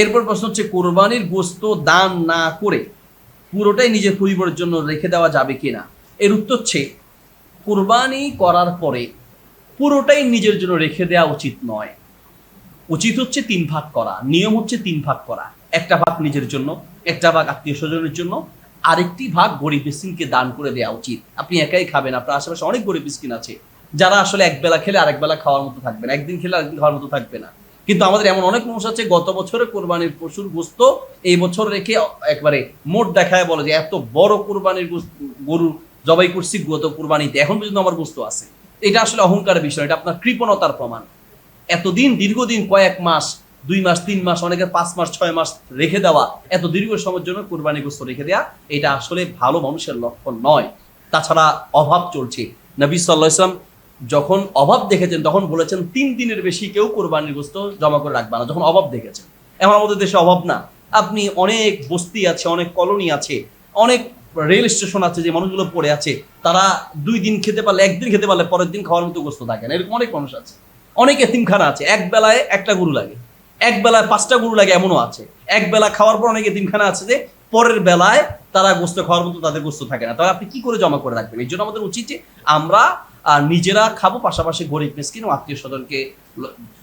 এরপর প্রশ্ন হচ্ছে, কোরবানির গোস্ত দান না করে পুরোটাই নিজের পরিবারের জন্য রেখে দেওয়া যাবে কিনা? এর উত্তর হচ্ছে, কোরবানি করার পরে পুরোটাই নিজের জন্য রেখে দেওয়া উচিত নয়। উচিত হচ্ছে তিন ভাগ করা, নিয়ম হচ্ছে তিন ভাগ করা। একটা ভাগ নিজের জন্য, একটা ভাগ আত্মীয় স্বজনের জন্য, আরেকটি ভাগ গরিব মিসকিনকে দান করে দেওয়া উচিত। আপনি একাই খাবেন, আপনার আশেপাশে অনেক গরিব মিসকিন আছে, যারা আসলে এক বেলা খেলে আরেক বেলা খাওয়ার মতো থাকবে না, একদিন খেলে আরেকদিন খাওয়ার মতো থাকবে না। কিন্তু আমাদের এমন অনেক মানুষ আছে, গত বছরে কোরবানির পশুর গোস্ত এই বছর রেখে একবারে মোট দেখায় বলে যে এত বড় কোরবানির গরু জবাই করছি, গত কোরবানিতে। এখন পর্যন্ত আমার গোস্ত আছে। এটা আসলে অহংকারের বিষয়, এটা আপনার কৃপণতার প্রমাণ। এতদিন, দীর্ঘদিন, কয়েক মাস, দুই মাস, তিন মাস, অনেকের পাঁচ মাস, ছয় মাস রেখে দেওয়া, এত দীর্ঘ সময়ের জন্য কোরবানি গোস্ত রেখে দেওয়া এটা আসলে ভালো মানুষের লক্ষণ নয়। তাছাড়া অভাব চলছে। নবী সাল্লাহ ইসলাম যখন অভাব দেখেছেন, তখন বলেছেন, তিন দিনের বেশি কেউ কোরবানির গোস্ত জমা করে রাখবে না। যখন অভাব দেখেছেন, এমন আমাদের দেশে অভাব না। আপনি অনেক বস্তি আছে, অনেক কলোনি আছে, অনেক রেল স্টেশন আছে, যে মানুষগুলো পড়ে আছে, তারা দুই দিন খেতে পারলে, একদিন খেতে পারলে পরের দিন খাওয়ার মতো গোস্ত থাকে না। এরকম অনেক মানুষ আছে। অনেক এতিমখানা আছে। এক বেলায় একটা গরু লাগে। এক বেলায় পাঁচটা গরু লাগে এমনও আছে। এক বেলা খাওয়ার পর অনেক এতিমখানা আছে যে, পরের বেলায় তারা গোস্ত খাওয়ার মতো তাদের গোস্ত থাকে না। তাহলে আপনি কি করে জমা করে রাখবেন? এই জন্য আমাদের উচিত যে, আমরা আহ, নিজেরা খাব পাশাপাশি গরিব মিসকিন ও আত্মীয় স্বজনকে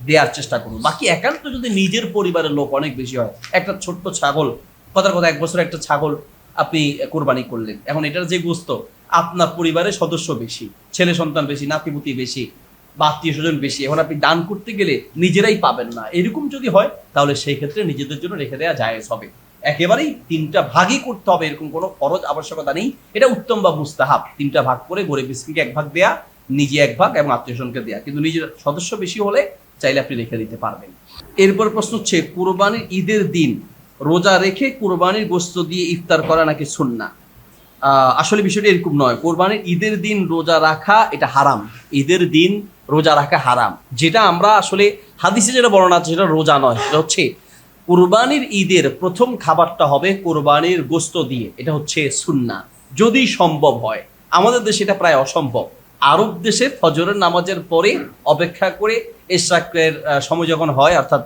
দেওয়ার চেষ্টা করব। বাকি একান্ত যদি নিজের পরিবারের লোক অনেক বেশি হয় একটা ছোট্ট ছাগল কথার কথা এক বছর একটা ছাগল আপনি কোরবানি করলেন। এখন এটার যে গোস্ত আপনার পরিবারের সদস্য বেশি ছেলে সন্তান বেশি নাতিপুতি বেশি বা আত্মীয় স্বজন বেশি এখন আপনি দান করতে গেলে নিজেরাই পাবেন না। এরকম যদি হয় তাহলে সেই ক্ষেত্রে নিজেদের জন্য রেখে দেওয়া জায়েজ হবে। একেবারেই তিনটা ভাগই করতে হবে এরকম কোনো খরচ আবশ্যকতা নেই। এটা উত্তম বা মুস্তাহাব। তিনটা ভাগ করে গরিব মিসকিনকে এক ভাগ দেয়া নিজে এক ভাগ এবং আত্মীয় স্বজনকে দেয়া। কিন্তু নিজের সদস্য বেশি হলে চাইলে আপনি রেখে দিতে পারবেন। এরপর প্রশ্ন হচ্ছে, কুরবানির ঈদের দিন রোজা রেখে কুরবানির গোস্ত দিয়ে ইফতার করা নাকি সুন্না আসলে বিষয়টা এরকম নয়। কোরবানির ঈদের দিন রোজা রাখা এটা হারাম। ঈদের দিন রোজা রাখা হারাম। যেটা আমরা আসলে হাদিসে যেটা বর্ণনা আছে সেটা রোজা নয়। সেটা হচ্ছে কোরবানির ঈদের প্রথম খাবারটা হবে কোরবানির গোস্ত দিয়ে। এটা হচ্ছে সুন্না যদি সম্ভব হয়। আমাদের দেশে এটা প্রায় অসম্ভব। আরব দেশে ফজরের নামাজের পরে অপেক্ষা করে এশরাকের আহ, সময় যখন হয় অর্থাৎ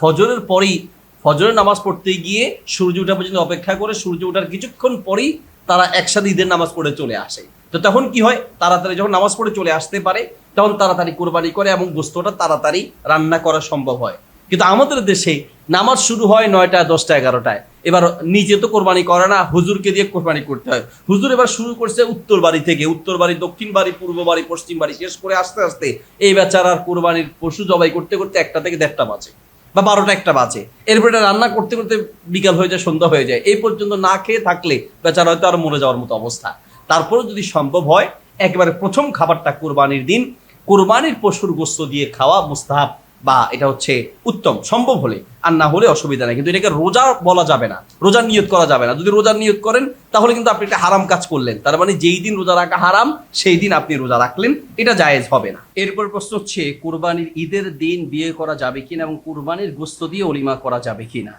ফজরের পরেই ফজরের নামাজ পড়তে গিয়ে সূর্য ওঠা পর্যন্ত অপেক্ষা করে সূর্য ওঠার কিছুক্ষণ পরেই তারা একসাথে ঈদের নামাজ পড়ে চলে আসে। তো তখন কি হয়? তাড়াতাড়ি যখন নামাজ পড়ে চলে আসতে পারে তখন তাড়াতাড়ি কোরবানি করে এবং গোস্তটা তাড়াতাড়ি রান্না করা সম্ভব হয়। কিন্তু আমাদের দেশে নামাজ শুরু হয় নয়টা দশটা এগারোটায়। এবার নিজে তো কোরবানি করে না, হুজুরকে দিয়ে কোরবানি করতে হয়। হুজুর এবার শুরু করছে উত্তর বাড়ি থেকে, উত্তর বাড়ি, দক্ষিণ বাড়ি, পূর্ব বাড়ি, পশ্চিম বাড়ি, শেষ করে আস্তে আস্তে এই বেচারার কোরবানির পশু জবাই করতে করতে একটা থেকে দেড়টা বাজে বা বারোটা একটা বাজে। এরপর এটা রান্না করতে করতে বিকাল হয়ে যায়, সন্ধ্যা হয়ে যায়। এই পর্যন্ত না খেয়ে থাকলে বেচারা হয়তো আর মরে যাওয়ার মতো অবস্থা। তারপরেও যদি সম্ভব হয়, একেবারে প্রথম খাবারটা কোরবানির দিন। কোরবানির পশুর গোস্ত দিয়ে খাওয়া মুস্তাহাব। বা এটা হচ্ছে উত্তম, সম্ভব হলে। আর না হলে অসুবিধা নেই। কিন্তু এটাকে রোজা বলা যাবে না রোজার নিয়ত করা যাবে না। যদি রোজার নিয়ত করেন, তাহলে কিন্তু আপনি একটা হারাম কাজ করলেন। তার মানে যেই দিন রোজা রাখা হারাম, সেই দিন আপনি রোজা রাখলেন, এটা জায়েজ হবে না। এরপর প্রশ্ন হচ্ছে, কুরবানির ঈদের দিন বিয়ে করা যাবে কিনা এবং কুরবানির গোস্ত দিয়ে অলিমা করা যাবে কিনা?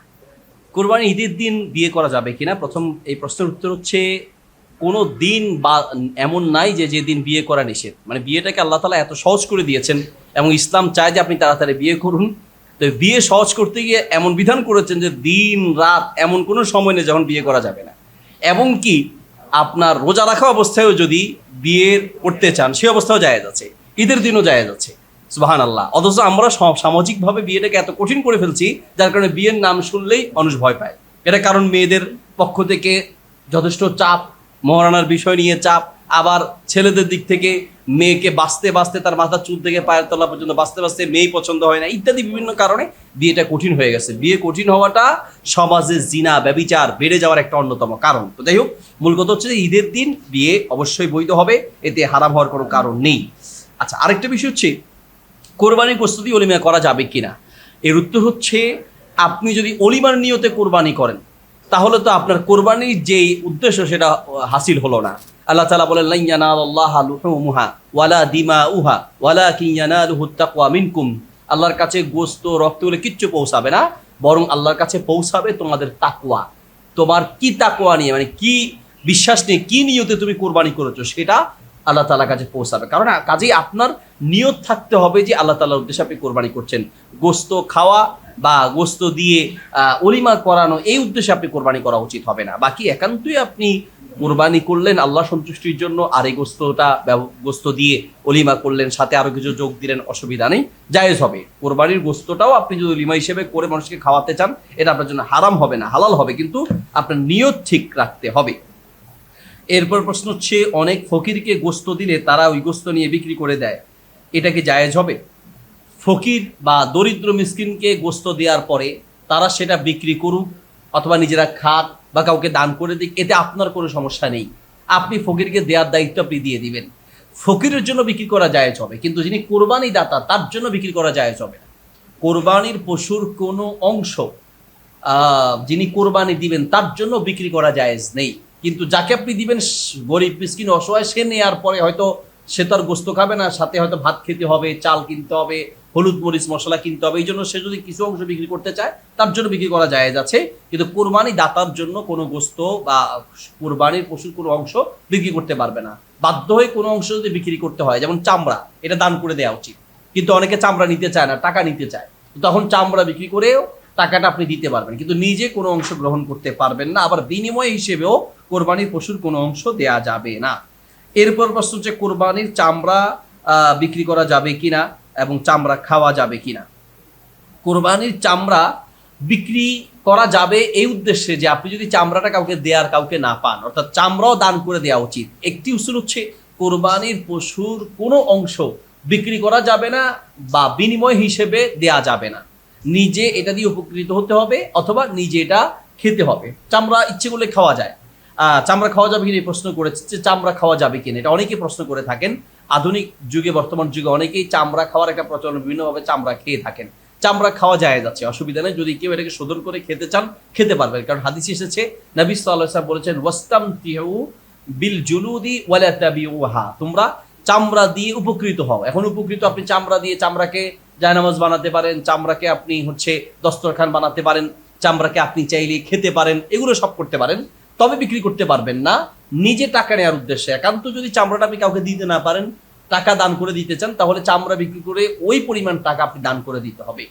কোরবানি ঈদের দিন বিয়ে করা যাবে কিনা? প্রথম এই প্রশ্নের উত্তর হচ্ছে, কোনো দিন বা এমন নাই যে যে দিন বিয়ে করা নিষেধ। মানে বিয়েটাকে আল্লাহ তালা এত সহজ করে দিয়েছেন। এবং ইসলাম চায় যে আপনি তাড়াতাড়ি বিয়ে করুন। তো বিয়ে সহজ করতে গিয়ে এমন বিধান করেছেন যে দিন, রাত এমন কোনো সময় নেই যখন বিয়ে করা যাবে না। এবং কি আপনার রোজা রাখা অবস্থায়ও যদি বিয়ে করতে চান সে অবস্থাও জায়েজ আছে। ঈদের দিনও জায়েজ আছে। সুবাহান আল্লাহ অথচ আমরা সামাজিকভাবে বিয়েটাকে এত কঠিন করে ফেলছি, যার কারণে বিয়ের নাম শুনলেই মানুষ ভয় পায়। এটা কারণ মেয়েদের পক্ষ থেকে যথেষ্ট চাপ, মহারানার বিষয় নিয়ে চাপ আবার ছেলেদের দিক থেকে মেয়েকে বাঁচতে বাঁচতে তার মাথার চুল থেকে পায়ের তলা পর্যন্ত বাঁচতে বাঁচতে মেয়ে পছন্দ হয় না, ইত্যাদি বিভিন্ন কারণে বিয়েটা কঠিন হয়ে গেছে। বিয়ে কঠিন হওয়াটা সমাজে জিনা, ব্যবিচার বেড়ে যাওয়ার একটা অন্যতম কারণ। তো যাই হোক, মূল কথা হচ্ছে যে ঈদের দিন বিয়ে অবশ্যই বৈধ হবে, এতে হারাম হওয়ার কোনো কারণ নেই। আচ্ছা আরেকটা বিষয় হচ্ছে কোরবানির প্রস্তুতি অলিমা করা যাবে কিনা? এর উত্তর হচ্ছে, আপনি যদি অলিমার নিয়তে কোরবানি করেন তাহলে তো আপনার কোরবানির যেই উদ্দেশ্য সেটা হাসিল হলো না। আল্লাহ তালা বলেন লাইয়ানা আল্লাহ লুহুমুহা, ওয়ালা দিমা উহা ওয়ালা কিয়ানা লুহুত্তাকুয়া মিনকুম। আল্লাহর কাছে গোস্ত, রক্ত বলে কিচ্ছু পৌঁছাবে না, বরং আল্লাহর কাছে পৌঁছাবে তোমাদের তাকুয়া তোমার কি তাকুয়া নিয়ে মানে কি বিশ্বাস নিয়ে, কি নিয়তে তুমি কোরবানি করেছ, সেটা আল্লাহ তালার কাছে পৌঁছাবে। কারণ, কাজেই আপনার নিয়ত থাকতে হবে যে আল্লাহ তালার উদ্দেশ্যে আপনি কোরবানি করছেন। গোস্ত, খাওয়া বা গোস্ত দিয়ে অলিমা করানো, এই উদ্দেশ্যে আপনি কোরবানি করা উচিত হবে না। বাকি একান্তই আপনি কোরবানি করলেন, আল্লাহ সন্তুষ্টির জন্য, আর এই গোস্তটা গোস্ত দিয়ে অলিমা করলেন, সাথে আরও কিছু যোগ দিলেন, অসুবিধা নেই, জায়েজ হবে। কোরবানির গোস্তটাও আপনি যদি অলিমা হিসেবে করে মানুষকে খাওয়াতে চান, এটা আপনার জন্য হারাম হবে না, হালাল হবে, কিন্তু আপনার নিয়ত ঠিক রাখতে হবে। এরপর প্রশ্ন হচ্ছে, অনেক ফকিরকে গোস্ত দিলে তারা ওই গোস্ত নিয়ে বিক্রি করে দেয়, এটা কি জায়েজ হবে? ফকির বা দরিদ্র মিসকিনকে গোস্ত দেওয়ার পরে তারা সেটা বিক্রি করুক অথবা নিজেরা খাক বা কাউকে দান করে দিক, এতে আপনার কোনো সমস্যা নেই। আপনি ফকিরকে দেওয়ার দায়িত্ব আপনি দিয়ে দিবেন। ফকিরের জন্য বিক্রি করা জায়েজ হবে কিন্তু যিনি কোরবানি দাতা তার জন্য বিক্রি করা জায়েজ হবে না। কোরবানির পশুর কোনো অংশ যিনি কোরবানি দিবেন, তার জন্য বিক্রি করা জায়েজ নেই। কিন্তু যাকে আপনি দিবেন, গরিব, মিসকিন, অসহায়, সে নেওয়ার পরে হয়তো সে তার গোস্ত খাবে না, সাথে হয়তো ভাত খেতে হবে, চাল কিনতে হবে হলুদ মরিচ মশলা কিনতে হবে। এই জন্য সে যদি কিছু অংশ বিক্রি করতে চায়, তার জন্য বিক্রি করা যায় আছে কিন্তু কোরবানি দাতার জন্য কোনো গোস্ত বা কোরবানির পশুর কোনো অংশ বিক্রি করতে পারবে না। বাধ্য হয়ে কোনো অংশ যদি বিক্রি করতে হয়, যেমন চামড়া, এটা দান করে দেওয়া উচিত। কিন্তু অনেকে চামড়া নিতে চায় না, টাকা নিতে চায়। তখন চামড়া বিক্রি করেও টাকাটা আপনি দিতে পারবেন। কিন্তু নিজে কোনো অংশ গ্রহণ করতে পারবেন না। আবার বিনিময় হিসেবেও কোরবানির পশুর কোনো অংশ দেয়া যাবে না। এরপর প্রশ্ন হচ্ছে, কোরবানির চামড়া বিক্রি করা যাবে কিনা? এবং চামড়া খাওয়া যাবে কি না কোরবানির চামড়া বিক্রি করা যাবে এই উদ্দেশ্যে যে আপনি যদি চামড়াটা কাউকে দেয়ার কাউকে না পান, অর্থাৎ চামড়াও দান করে দেওয়া উচিত। একটি উসুল হচ্ছে কোরবানির পশুর কোনো অংশ বিক্রি করা যাবে না বা বিনিময় হিসেবে দেয়া যাবে না। নিজে এটা দিয়ে উপকৃত হতে হবে অথবা নিজে এটা খেতে হবে। চামড়া ইচ্ছে করলে খাওয়া যায়। চামড়া খাওয়া যাবে কিনা এই প্রশ্ন করেছে যে চামড়া খাওয়া যাবে কিনা, এটা অনেকে প্রশ্ন করে থাকেন। আধুনিক যুগে, বর্তমান যুগে অনেকেই চামড়া খাওয়ার একটা প্রচলন, বিভিন্নভাবে চামড়া খেয়ে থাকেন। চামড়া খাওয়া যায় যাচ্ছে, অসুবিধা নেই। যদি কেউ এটাকে শোধন করে খেতে চান, খেতে পারবেন। কারণ হাদিস এসেছে, নবী ওয়াসাল্লাম বলেছেন ওয়াস্তাম তিহু বিল জুলুদি ওয়ালা তাবিউহা। তোমরা চামড়া দিয়ে উপকৃত হও। এখন উপকৃত, আপনি চামড়া দিয়ে চামড়াকে জায়নামাজ বানাতে পারেন, চামড়াকে আপনি হচ্ছে দস্তরখান বানাতে পারেন, চামড়াকে আপনি চাইলে খেতে পারেন, এগুলো সব করতে পারেন। তবে বিক্রি করতে পারবেন না। নিজে টাকা নেওয়ার উদ্দেশ্যে। একান্ত যদি চামড়াটা আপনি কাউকে দিতে না পারেন, টাকা দান করে দিতে চান, তাহলে চামড়া বিক্রি করে ওই পরিমাণ টাকা আপনি দান করে দিতে হবে।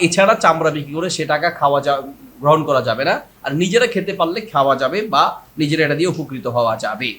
এছাড়া চামড়া বিক্রি করে সে টাকা খাওয়া যা, গ্রহণ করা যাবে না। আর নিজেরা খেতে পারলে খাওয়া যাবে বা নিজেরা এটা দিয়ে উপকৃত হওয়া যাবে।